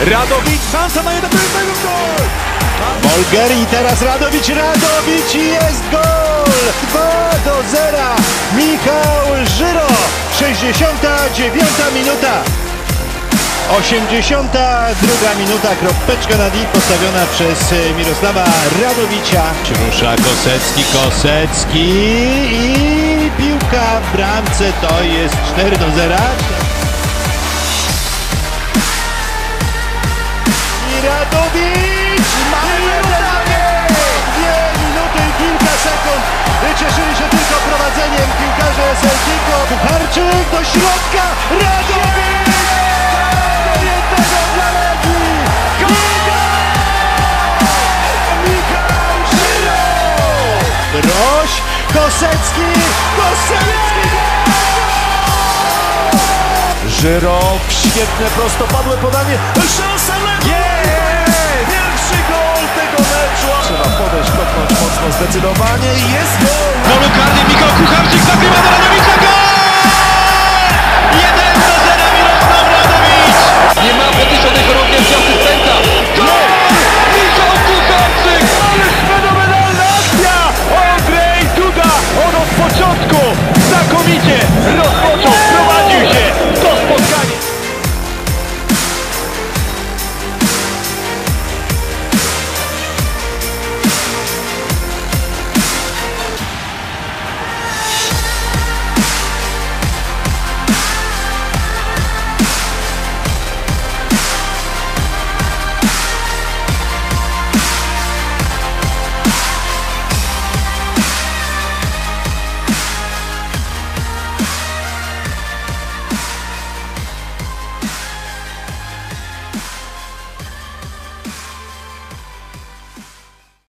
Radowicz, szansa na jeden jednego gol! Olger i teraz Radowicz, Radowicz i jest gol! 2 do 0. Michał Żyro, 69 minuta. 82 minuta, kropeczka na D postawiona przez Mirosława Radowicza. Rusza Kosecki, Kosecki i piłka w bramce to jest 4 do 0. Radowicz! Do jednego dla Legii. Michał Żyro! Broś, Kosecki, Kosecki! Żyro, świetne prostopadłe podanie, szansa Legii! Pierwszy gol tego meczu! Trzeba podejść, kopnąć mocno, zdecydowanie jest gol! polu Michał